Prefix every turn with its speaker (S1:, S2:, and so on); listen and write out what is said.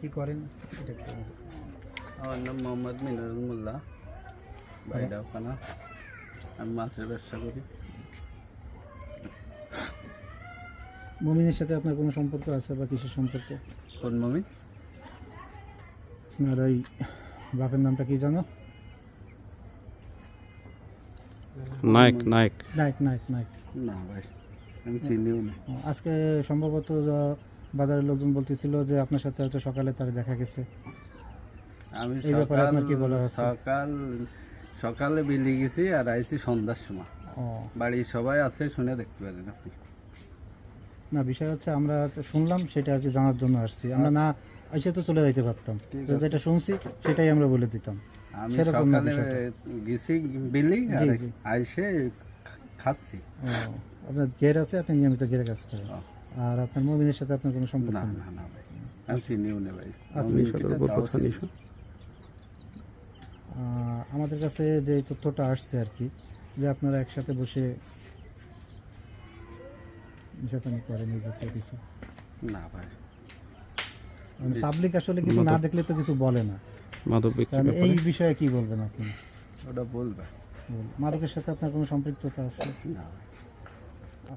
S1: কি করেন? এটা একটু আমাকে-
S2: আমার নাম মোহাম্মদ মিনারুল মোল্লা বাড়িটা ওখানে আমি মাছের ব্যবসা করি।
S1: মমিনের সাথে আপনার কোনো সম্পর্ক আছে বা কিসের সম্পর্ক?
S2: কোন মমি?
S1: আপনার ওই বাপের নামটা কি জানো?
S3: নায়ক নায়ক।
S1: নায়ক নায়ক নায়ক।
S2: না ভাই আমি চিনিও না।
S1: আজকে সম্ভবত আহ, বাজারের লোকজন বলতেছিল যে আপনার সাথে হয়তো সকালে তার দেখা গেছে।
S2: আমি
S1: এই ব্যাপারে আপনার কি বলার আছে?
S2: সকাল সকালে বেরিয়ে গেছি আর আইছি সন্ধ্যার সময়।
S1: ও।
S2: বাড়ির সবাই আছে শুনে দেখতে পারেন আপনি
S1: না বিষয় হচ্ছে আমরা শুনলাম সেটা আর কি জানার জন্য আসছি। আমরা না এসে তো চলে যাইতে পারতাম। যেটা শুনছি সেটাই আমরা বলে দিতাম।
S2: আমি সকালে গেছি বিলি আর। আইসে খাচ্ছি।
S1: আপনার গের আছে? আপনি নিয়মিত গেরে কাজ করেন। আর আপনার মমিনের সাথে আপনার কোনো সম্পর্ক
S2: না না না ভাই। আমি চিনিও না ভাই।
S1: আচ্ছা। আমাদের কাছে যে তথ্যটা আসছে আর কি যে আপনারা একসাথে বসে নিশাপানি করেন এই জাতীয় কিছু।
S2: না ভাই।
S1: মানে পাবলিক আসলে কিছু না দেখলে তো কিছু বলে না।
S3: মাদক
S1: এই বিষয়ে কি বলবেন আপনি?
S2: ওটা বলবে।
S1: মাদকের সাথে আপনার কোনো সম্পৃক্ততা আছে?
S2: না ভাই।